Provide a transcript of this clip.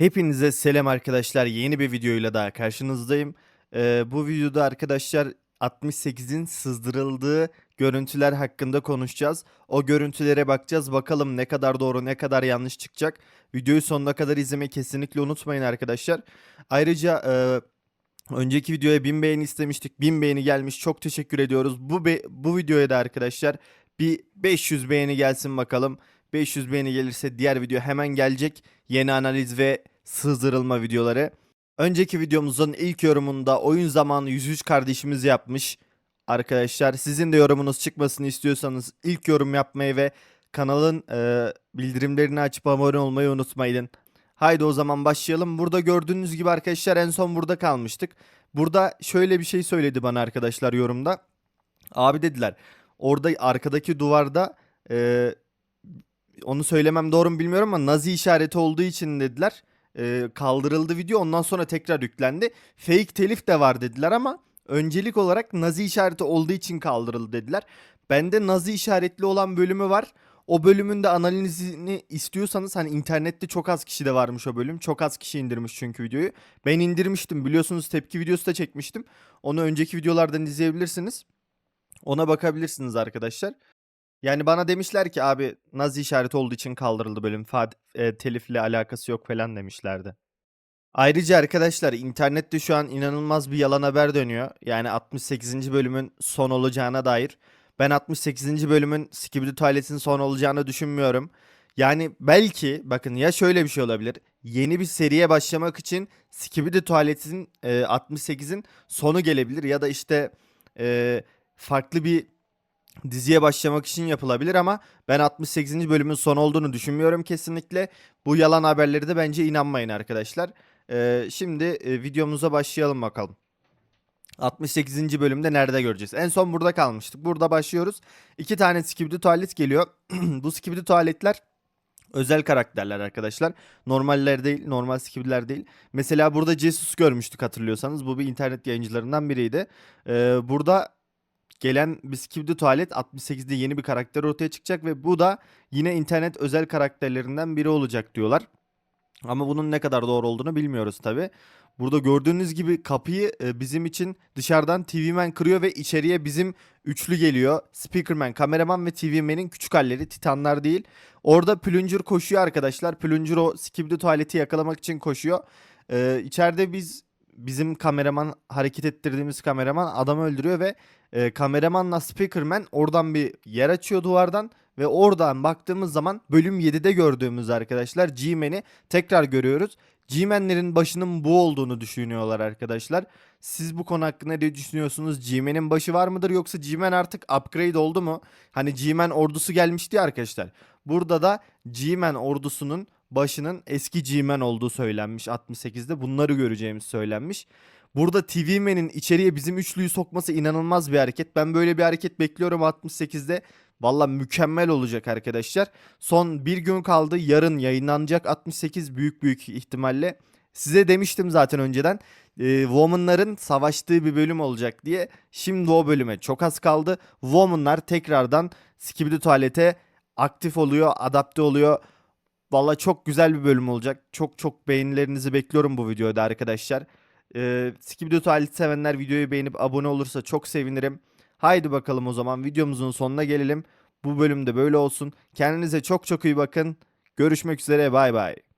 Hepinize selam arkadaşlar. Yeni bir videoyla daha karşınızdayım. Ee, bu videoda arkadaşlar 68'in sızdırıldığı görüntüler hakkında konuşacağız. O görüntülere bakacağız. Bakalım ne kadar doğru ne kadar yanlış çıkacak. Videoyu sonuna kadar izlemeyi kesinlikle unutmayın arkadaşlar. Ayrıca e, önceki videoya 1000 beğeni istemiştik. 1000 beğeni gelmiş. Çok teşekkür ediyoruz. Bu bu videoya da arkadaşlar bir 500 beğeni gelsin bakalım. 500 beğeni gelirse diğer video hemen gelecek. Yeni analiz ve sızdırılma videoları. Önceki videomuzun ilk yorumunda oyun zamanı 103 kardeşimiz yapmış. Arkadaşlar sizin de yorumunuz çıkmasını istiyorsanız ilk yorum yapmayı ve kanalın e, bildirimlerini açıp abone olmayı unutmayın. Haydi o zaman başlayalım. Burada gördüğünüz gibi arkadaşlar en son burada kalmıştık. Burada şöyle bir şey söyledi bana arkadaşlar yorumda. Abi dediler orada arkadaki duvarda e, onu söylemem doğru mu bilmiyorum ama Nazi işareti olduğu için dediler. e, kaldırıldı video ondan sonra tekrar yüklendi. Fake telif de var dediler ama öncelik olarak Nazi işareti olduğu için kaldırıldı dediler. Bende Nazi işaretli olan bölümü var. O bölümün de analizini istiyorsanız hani internette çok az kişi de varmış o bölüm. Çok az kişi indirmiş çünkü videoyu. Ben indirmiştim biliyorsunuz tepki videosu da çekmiştim. Onu önceki videolardan izleyebilirsiniz. Ona bakabilirsiniz arkadaşlar. Yani bana demişler ki abi Nazi işareti olduğu için kaldırıldı bölüm. Fa- e, telifle alakası yok falan demişlerdi. Ayrıca arkadaşlar internette şu an inanılmaz bir yalan haber dönüyor. Yani 68. bölümün son olacağına dair. Ben 68. bölümün Skibidi Tuvalet'in son olacağını düşünmüyorum. Yani belki bakın ya şöyle bir şey olabilir. Yeni bir seriye başlamak için Skibidi Tuvalet'in e, 68'in sonu gelebilir. Ya da işte e, farklı bir diziye başlamak için yapılabilir ama ben 68. bölümün son olduğunu düşünmüyorum kesinlikle. Bu yalan haberleri de bence inanmayın arkadaşlar. Ee, şimdi e, videomuza başlayalım bakalım. 68. bölümde nerede göreceğiz? En son burada kalmıştık. Burada başlıyoruz. İki tane skibidi tuvalet geliyor. Bu skibidi tuvaletler özel karakterler arkadaşlar. Normaller değil, normal skibidiler değil. Mesela burada Jesus görmüştük hatırlıyorsanız. Bu bir internet yayıncılarından biriydi. Ee, burada gelen Biskibidi Tuvalet 68'de yeni bir karakter ortaya çıkacak ve bu da yine internet özel karakterlerinden biri olacak diyorlar. Ama bunun ne kadar doğru olduğunu bilmiyoruz tabi. Burada gördüğünüz gibi kapıyı e, bizim için dışarıdan TV Man kırıyor ve içeriye bizim üçlü geliyor. Speakerman, kameraman ve TV Man'in küçük halleri, titanlar değil. Orada Plunger koşuyor arkadaşlar. Plunger o Skibidi tuvaleti yakalamak için koşuyor. Ee, içeride biz bizim kameraman hareket ettirdiğimiz kameraman adamı öldürüyor ve e, kameramanla Speakerman oradan bir yer açıyor duvardan ve oradan baktığımız zaman bölüm 7'de gördüğümüz arkadaşlar G-Man'i tekrar görüyoruz. G-Man'lerin başının bu olduğunu düşünüyorlar arkadaşlar. Siz bu konu hakkında ne düşünüyorsunuz? G-Man'in başı var mıdır yoksa G-Man artık upgrade oldu mu? Hani G-Man ordusu gelmişti ya arkadaşlar. Burada da G-Man ordusunun başının eski G-Man olduğu söylenmiş 68'de. Bunları göreceğimiz söylenmiş. Burada TV Man'in içeriye bizim üçlüyü sokması inanılmaz bir hareket. Ben böyle bir hareket bekliyorum 68'de. Valla mükemmel olacak arkadaşlar. Son bir gün kaldı. Yarın yayınlanacak 68 büyük büyük ihtimalle. Size demiştim zaten önceden. E, Woman'ların savaştığı bir bölüm olacak diye. Şimdi o bölüme çok az kaldı. Woman'lar tekrardan Skibidi Tuvalet'e aktif oluyor, adapte oluyor. Valla çok güzel bir bölüm olacak. Çok çok beğenilerinizi bekliyorum bu videoda arkadaşlar. Ee, Skibidi Tuvalet sevenler videoyu beğenip abone olursa çok sevinirim. Haydi bakalım o zaman videomuzun sonuna gelelim. Bu bölümde böyle olsun. Kendinize çok çok iyi bakın. Görüşmek üzere bay bay.